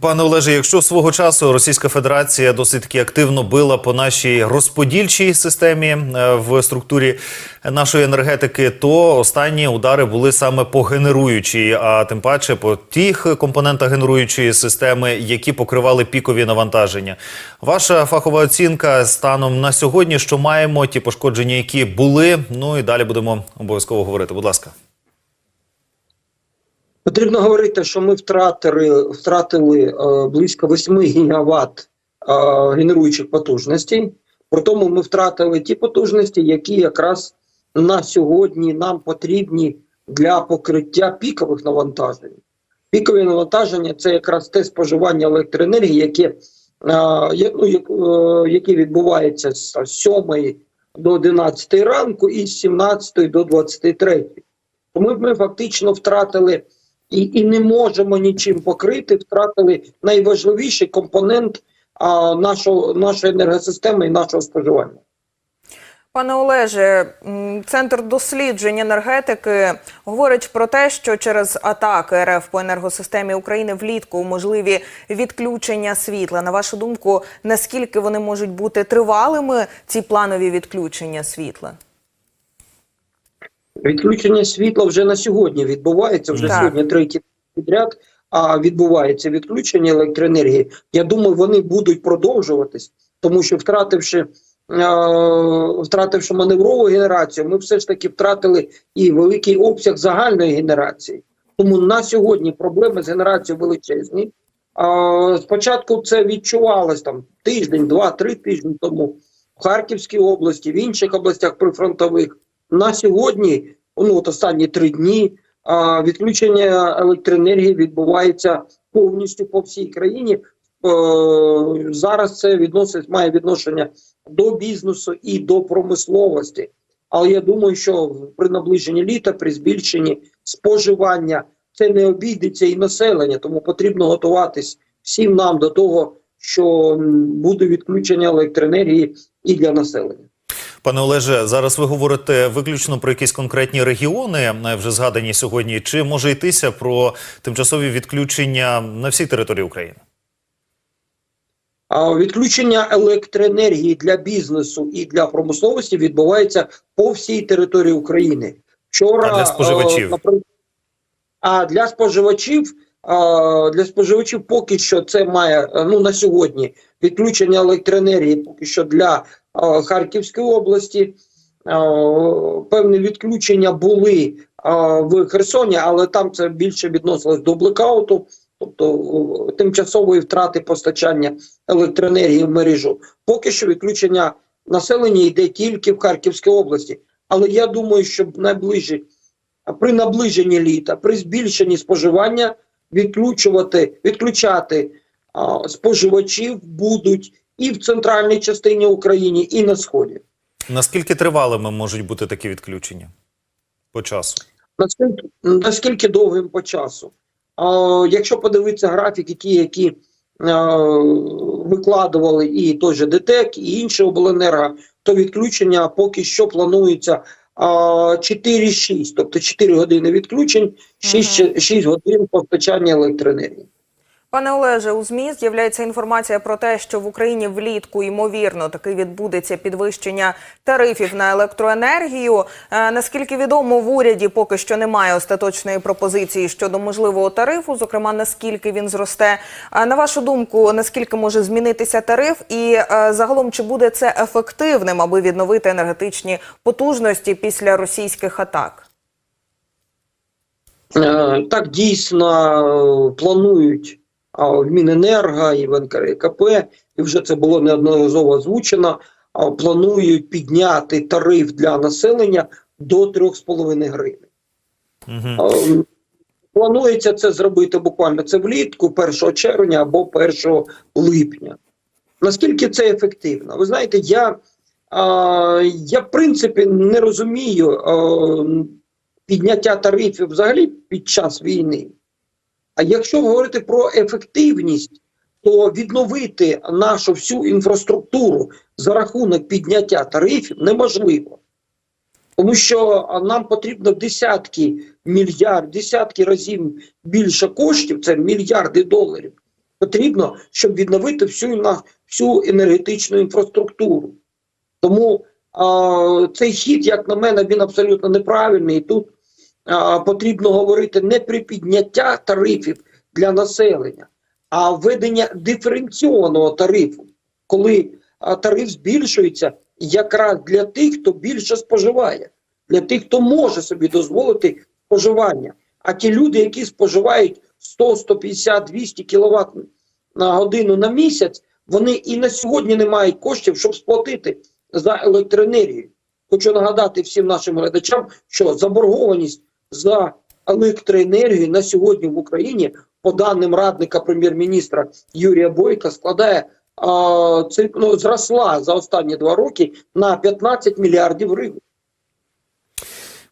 Пане Олеже, якщо свого часу Російська Федерація досить активно била по нашій розподільчій системі е, в структурі нашої енергетики, то останні удари були саме по генеруючій, а тим паче по тих компонентах генеруючої системи, які покривали пікові навантаження. Ваша фахова оцінка станом на сьогодні, що маємо ті пошкодження, які були. Ну і далі будемо обов'язково говорити. Будь ласка. Потрібно говорити, що ми втратили, втратили е, близько 8 гігаватт е, генеруючих потужностей. При тому ми втратили ті потужності, які якраз на сьогодні нам потрібні для покриття пікових навантажень. Пікові навантаження це якраз те споживання електроенергії, яке, е, ну, е, яке відбувається з 7 до 11 ранку і з 17 до 23. Тому ми фактично втратили і, і не можемо нічим покрити, втратили найважливіший компонент а, нашого, нашої енергосистеми і нашого споживання. Пане Олеже, центр досліджень енергетики говорить про те, що через атаки РФ по енергосистемі України влітку можливі відключення світла. На вашу думку, наскільки вони можуть бути тривалими, ці планові відключення світла? Відключення світла вже на сьогодні відбувається. Вже Так. сьогодні третій підряд. А відбувається відключення електроенергії. Я думаю, вони будуть продовжуватись, тому що втративши, е, втративши маневрову генерацію, ми все ж таки втратили і великий обсяг загальної генерації. Тому на сьогодні проблеми з генерацією величезні. Спочатку це відчувалось там тиждень, два, три тижні тому в Харківській області, в інших областях прифронтових. На сьогодні, ну от останні три дні, а, відключення електроенергії відбувається повністю по всій країні. Е, зараз це відносить має відношення до бізнесу і до промисловості. Але я думаю, що при наближенні літа, при збільшенні споживання, це не обійдеться і населення, тому потрібно готуватись всім нам до того, що буде відключення електроенергії і для населення. Пане Олеже, зараз ви говорите виключно про якісь конкретні регіони, е, вже згадані сьогодні. Чи може йтися про тимчасові відключення на всій території України? А відключення електроенергії для бізнесу і для промисловості відбувається по всій території України. Вчора А для споживачів? е, А для споживачів, е, для споживачів поки що це має ну на сьогодні відключення електроенергії поки що для е, Харківської області. Е, Певні відключення були е, в Херсоні, але там це більше відносилось до блекауту, тобто тимчасової втрати постачання електроенергії в мережу. Поки що відключення населення йде тільки в Харківській області. Але я думаю, що найближче при наближенні літа, при збільшенні споживання відключувати, відключати а, споживачів будуть і в центральній частині України, і на сході. Наскільки тривалими можуть бути такі відключення по часу? Наскільки, наскільки довгим по часу? А, якщо подивитися графіки, ті, які а, викладували і той же ДТЕК, і інші обленерго, то відключення поки що планується а, 4-6, тобто 4 години відключень, 6, 6 годин постачання електроенергії. Пане Олеже, у ЗМІ з'являється інформація про те, що в Україні влітку ймовірно таки відбудеться підвищення тарифів на електроенергію. Е, наскільки відомо, в уряді поки що немає остаточної пропозиції щодо можливого тарифу, зокрема наскільки він зросте. А на вашу думку, наскільки може змінитися тариф, і е, загалом чи буде це ефективним, аби відновити енергетичні потужності після російських атак? Е, Так дійсно е, планують в Міненерго і в НКРКП, і вже це було неодноразово озвучено. Планують підняти тариф для населення до 3,5 гривень. Угу. Планується це зробити буквально це влітку, 1 червня або 1 липня. Наскільки це ефективно? Ви знаєте, я, а, я в принципі не розумію а, підняття тарифів взагалі під час війни. А якщо говорити про ефективність, то відновити нашу всю інфраструктуру за рахунок підняття тарифів неможливо. Тому що нам потрібно десятки мільярд, десятки разів більше коштів, це мільярди доларів. Потрібно, щоб відновити всю всю енергетичну інфраструктуру. Тому а, цей хід, як на мене, він абсолютно неправильний. І тут потрібно говорити не про підняття тарифів для населення, а введення диференційованого тарифу, коли тариф збільшується якраз для тих, хто більше споживає, для тих, хто може собі дозволити споживання. А ті люди, які споживають 100, 150, 200 кВт на годину на місяць, вони і на сьогодні не мають коштів, щоб сплатити за електроенергію. Хочу нагадати всім нашим глядачам, що заборгованість за електроенергію на сьогодні в Україні, по даним радника прем'єр-міністра Юрія Бойка, складає а, це, ну, зросла за останні два роки на 15 мільярдів гривень.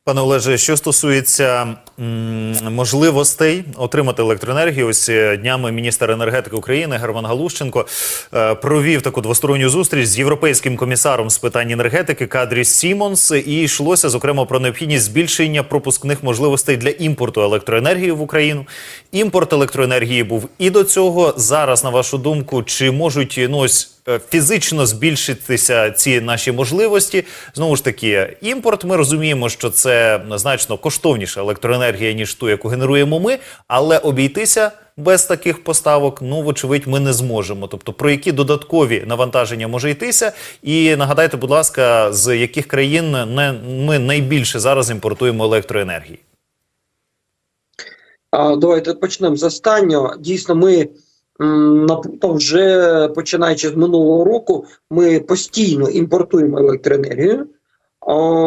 Пане Олеже, що стосується можливостей отримати електроенергію, ось е, днями міністр енергетики України Герман Галущенко е, провів таку двосторонню зустріч з європейським комісаром з питань енергетики Кадрі Сімонс. І йшлося зокрема про необхідність збільшення пропускних можливостей для імпорту електроенергії в Україну. Імпорт електроенергії був і до цього. Зараз, на вашу думку, чи можуть ну ось фізично збільшитися ці наші можливості. Знову ж таки, імпорт. Ми розуміємо, що це значно коштовніша електроенергія ніж ту, яку генеруємо ми, але обійтися без таких поставок, ну вочевидь, ми не зможемо. Тобто, про які додаткові навантаження може йтися? І нагадайте, будь ласка, з яких країн не ми найбільше зараз імпортуємо електроенергії? А, Давайте почнемо з останнього. Дійсно, ми м, на- вже починаючи з минулого року, ми постійно імпортуємо електроенергію.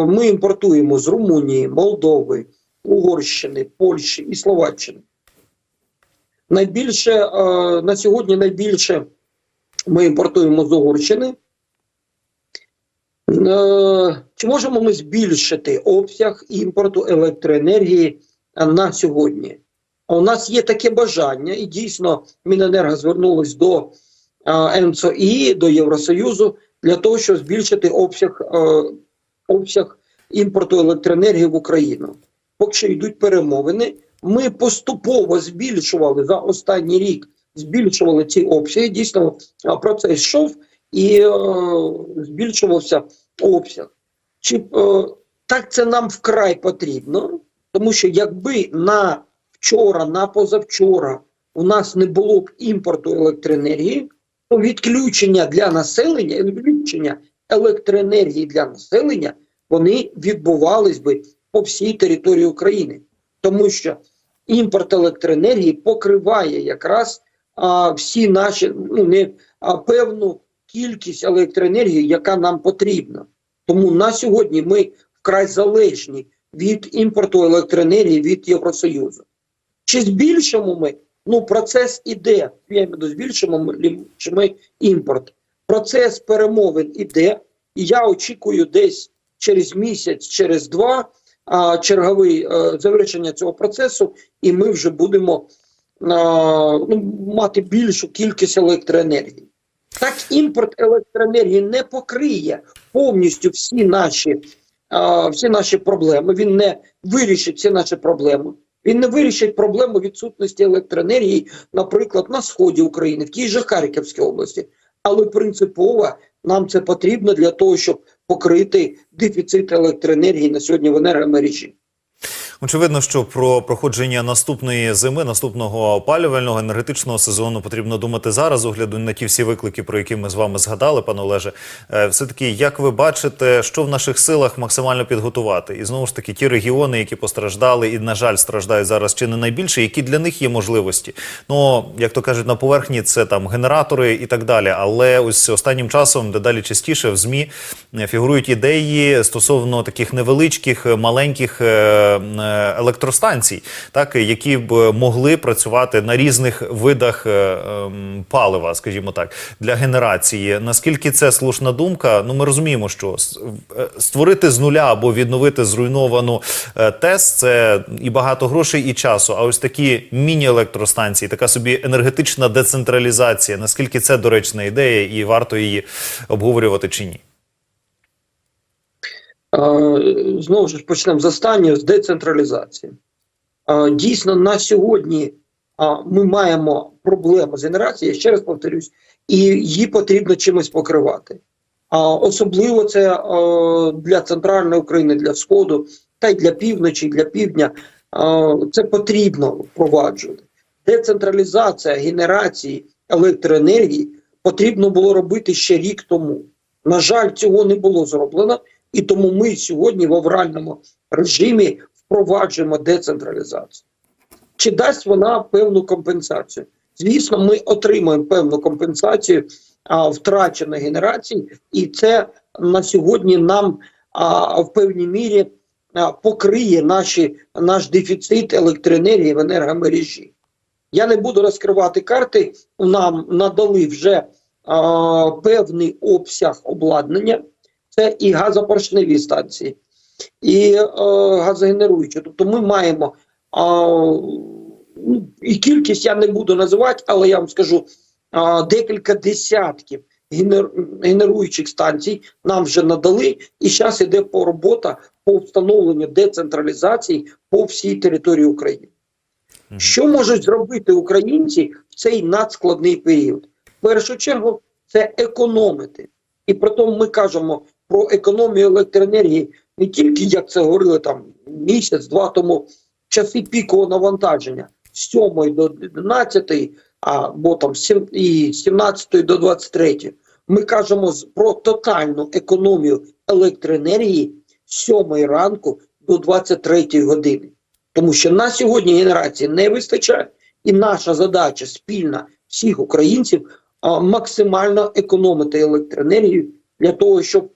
Ми імпортуємо з Румунії, Молдови, Угорщини, Польщі і Словаччини. Найбільше на сьогодні найбільше ми імпортуємо з Угорщини. Е, Чи можемо ми збільшити обсяг імпорту електроенергії на сьогодні? У нас є таке бажання, і дійсно Міненерго звернулось до е, НЦОІ, до Євросоюзу для того, щоб збільшити обсяг, е, обсяг імпорту електроенергії в Україну. Поки йдуть перемовини. Ми поступово збільшували за останній рік, збільшували ці обсяги. Дійсно, е, процес йшов і е, збільшувався обсяг. Чи е, так це нам вкрай потрібно? Тому що якби на вчора, на позавчора у нас не було б імпорту електроенергії, то відключення для населення, відключення електроенергії для населення, вони відбувались би по всій території України, тому що імпорт електроенергії покриває якраз а, всі наші ну не а, певну кількість електроенергії, яка нам потрібна. Тому на сьогодні ми вкрай залежні від імпорту електроенергії від Євросоюзу. Чи збільшимо ми? Ну, процес іде. Я маю збільшимо чи ми імпорт. Процес перемовин іде, і я очікую десь через місяць, через два а, черговий е, завершення цього процесу, і ми вже будемо а, ну, мати більшу кількість електроенергії. Так, імпорт електроенергії не покриє повністю всі наші, а, всі наші проблеми. Він не вирішить всі наші проблеми. Він не вирішить проблему відсутності електроенергії, наприклад, на сході України, в тій же Харківській області. Але принципово нам це потрібно для того, щоб покрити дефіцит електроенергії на сьогодні в енергомережі. Очевидно, що про проходження наступної зими, наступного опалювального енергетичного сезону потрібно думати зараз, огляду на ті всі виклики, про які ми з вами згадали, пане Олеже. Е, Все таки, як ви бачите, що в наших силах максимально підготувати? І знову ж таки, ті регіони, які постраждали і, на жаль, страждають зараз чи не найбільше, які для них є можливості. Ну як то кажуть, на поверхні це там генератори і так далі. Але ось останнім часом дедалі частіше в змі е, фігурують ідеї стосовно таких невеличких маленьких е, електростанцій, так які б могли працювати на різних видах е, ем, палива, скажімо так, для генерації. Наскільки це слушна думка? Ну ми розуміємо, що е, створити з нуля або відновити зруйновану е, ТЕС це і багато грошей, і часу. А ось такі міні-електростанції, така собі енергетична децентралізація. Наскільки це доречна ідея, і варто її обговорювати чи ні? Знову ж почнемо з останнього з децентралізації. Дійсно, на сьогодні ми маємо проблему з генерацією, ще раз повторюсь, і її потрібно чимось покривати. Особливо це для центральної України, для Сходу, та й для півночі, для півдня. Це потрібно впроваджувати. Децентралізація генерації електроенергії потрібно було робити ще рік тому. На жаль, цього не було зроблено, і тому ми сьогодні в авральному режимі впроваджуємо децентралізацію. Чи дасть вона певну компенсацію? Звісно, ми отримаємо певну компенсацію а, втраченої генерації, і це на сьогодні нам а, в певній мірі а, покриє наші, наш дефіцит електроенергії в енергомережі. Я не буду розкривати карти. Нам надали вже а, певний обсяг обладнання. Це і газопоршневі станції, і е, газогенеруючі. Тобто ми маємо ну, і кількість я не буду називати, але я вам скажу а, декілька десятків генер, генеруючих станцій нам вже надали, і зараз йде по робота по встановленню децентралізації по всій території України. Що можуть зробити українці в цей надскладний період? В першу чергу це економити. І при тому ми кажемо про економію електроенергії не тільки, як це говорили там місяць-два тому, часи пікового навантаження з 7 до 11, або там і з 17 до 23. Ми кажемо про тотальну економію електроенергії з 7 ранку до 23 години. Тому що на сьогодні генерації не вистачає, і наша задача спільна всіх українців максимально економити електроенергію для того, щоб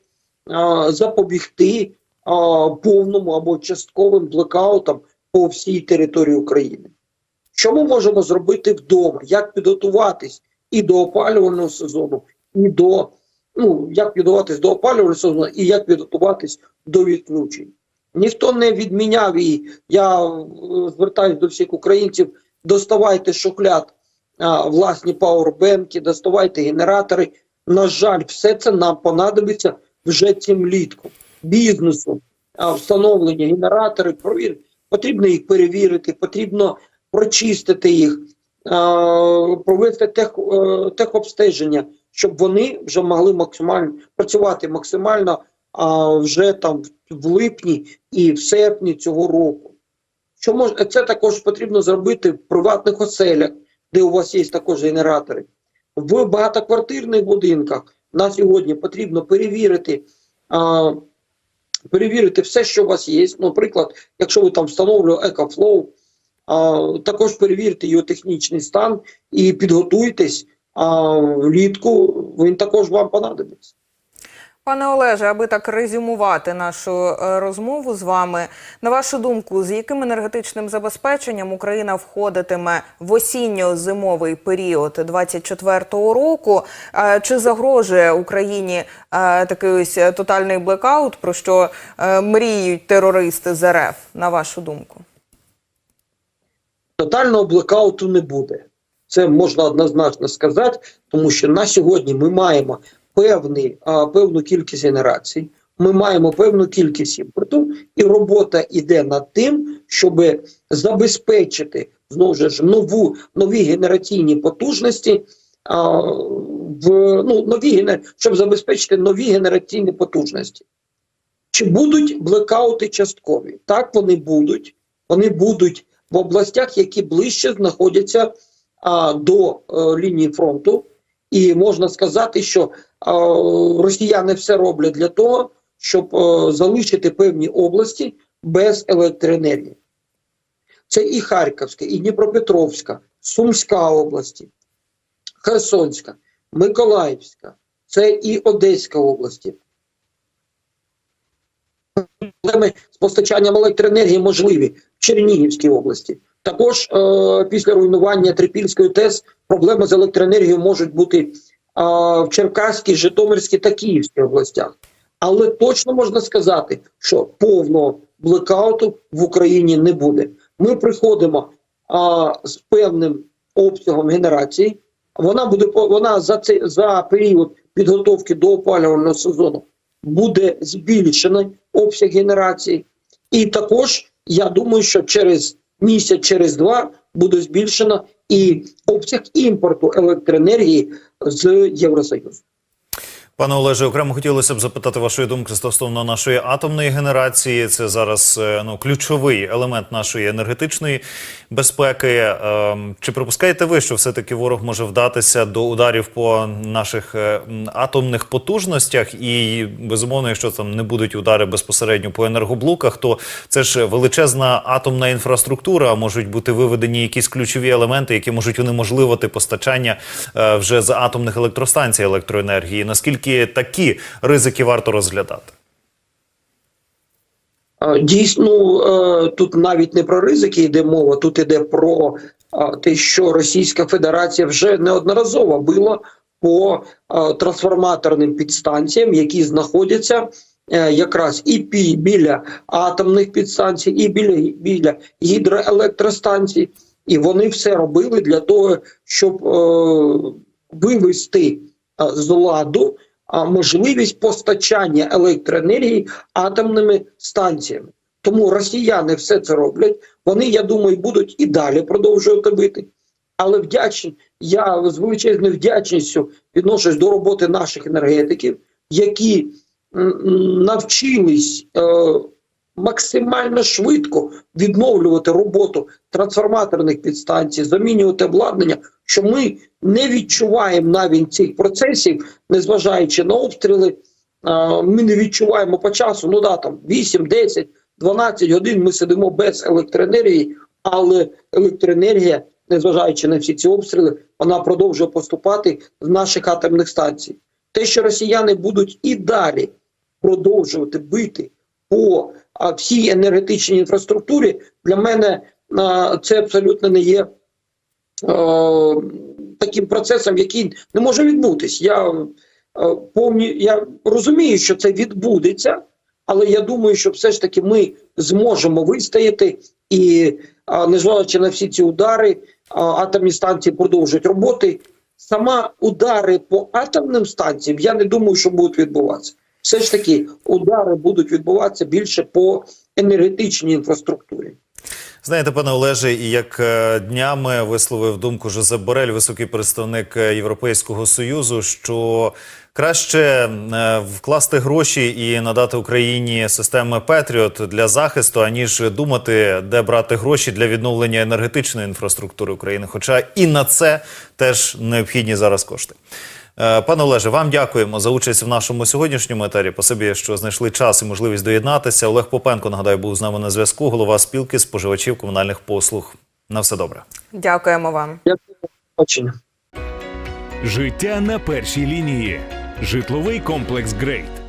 запобігти повному або частковим блекаутам по всій території України. Що ми можемо зробити вдома? Як підготуватись і до опалювального сезону, і до ну як підготуватись до опалювального сезону, і як підготуватись до відключень? Ніхто не відміняв і я е, звертаюся до всіх українців: доставайте шухляд а, власні пауербенки, доставайте генератори. На жаль, все це нам понадобиться вже цим літком. Бізнесу, встановлення генератори, провір... потрібно їх перевірити, потрібно прочистити їх, провести тех, е, техобстеження, щоб вони вже могли максимально працювати максимально вже там в липні і в серпні цього року. Що мож... Це також потрібно зробити в приватних оселях, де у вас є також генератори. В багатоквартирних будинках на сьогодні потрібно перевірити, а, перевірити все, що у вас є. Наприклад, якщо ви там встановлюєте EcoFlow, а, також перевірте його технічний стан і підготуйтесь а, влітку, він також вам понадобиться. Пане Олеже, аби так резюмувати нашу е, розмову з вами, на вашу думку, з яким енергетичним забезпеченням Україна входитиме в осінньо-зимовий період 24-го року? Е, Чи загрожує Україні е, такий ось тотальний блекаут, про що мріють терористи з РФ, на вашу думку? Тотального блекауту не буде. Це можна однозначно сказати, тому що на сьогодні ми маємо певний, а, певну кількість генерацій, ми маємо певну кількість імпорту, і робота йде над тим, щоб забезпечити знову ж нову нові генераційні потужності. А, в ну нові щоб забезпечити нові генераційні потужності. Чи будуть блекаути часткові? Так, вони будуть. Вони будуть в областях, які ближче знаходяться а, до е, лінії фронту. І можна сказати, що а, росіяни все роблять для того, щоб е, залишити певні області без електроенергії. Це і Харківська, і Дніпропетровська, Сумська області, Херсонська, Миколаївська, це і Одеська області. Проблеми з постачанням електроенергії можливі в Чернігівській області. Також е, після руйнування Трипільської ТЕС проблеми з електроенергією можуть бути е, в Черкаській, Житомирській та Київській областях. Але точно можна сказати, що повного блекауту в Україні не буде. Ми приходимо а, з певним обсягом генерації. Вона буде вона за цей за період підготовки до опалювального сезону буде збільшений обсяг генерації, і також я думаю, що через місяць, через два буде збільшено і обсяг імпорту електроенергії з Євросоюзу. Пане Олеже, окремо хотілося б запитати вашої думки стосовно нашої атомної генерації. Це зараз е, ну ключовий елемент нашої енергетичної безпеки. Ем, Чи припускаєте ви, що все-таки ворог може вдатися до ударів по наших е, атомних потужностях? І безумовно, якщо там не будуть удари безпосередньо по енергоблоках, то це ж величезна атомна інфраструктура. Можуть бути виведені якісь ключові елементи, які можуть унеможливити постачання е, вже з атомних електростанцій електроенергії. Наскільки такі ризики варто розглядати? Дійсно, е, тут навіть не про ризики йде мова, тут йде про те, що Російська Федерація вже неодноразово била по трансформаторним підстанціям, які знаходяться е, якраз і біля атомних підстанцій, і біля, біля гідроелектростанцій. І вони все робили для того, щоб е, вивести з ладу можливість постачання електроенергії атомними станціями. Тому росіяни все це роблять. Вони, я думаю, будуть і далі продовжувати бити. Але вдячні я з величезною вдячністю відношусь до роботи наших енергетиків, які навчились е, максимально швидко відновлювати роботу трансформаторних підстанцій, замінювати обладнання, що ми не відчуваємо навіть цих процесів, незважаючи на обстріли. Ми не відчуваємо по часу. Ну да, там 8, 10, 12 годин ми сидимо без електроенергії, але електроенергія, незважаючи на всі ці обстріли, вона продовжує поступати з наших атомних станцій. Те, що росіяни будуть і далі продовжувати бити по всій енергетичній інфраструктурі, для мене це абсолютно не є таким процесом, який не може відбутись. Я повні, я розумію, що це відбудеться, але я думаю, що все ж таки ми зможемо вистояти і, незважаючи на всі ці удари, атомні станції продовжують роботи. Сама удари по атомним станціям, я не думаю, що будуть відбуватися. Все ж таки, удари будуть відбуватися більше по енергетичній інфраструктурі. Знаєте, пане Олеже, і як е, днями висловив думку Жозеп Борель, високий представник е, Європейського союзу, що краще е, вкласти гроші і надати Україні системи Петріот для захисту, аніж думати, де брати гроші для відновлення енергетичної інфраструктури України. Хоча і на це теж необхідні зараз кошти. Е, Пане Олеже, вам дякуємо за участь в нашому сьогоднішньому етері. Спасибі, що знайшли час і можливість доєднатися. Олег Попенко, нагадаю, був з нами на зв'язку. Голова спілки споживачів комунальних послуг. На все добре. Дякуємо вам. Дякую. Життя на першій лінії. Житловий комплекс Грейт.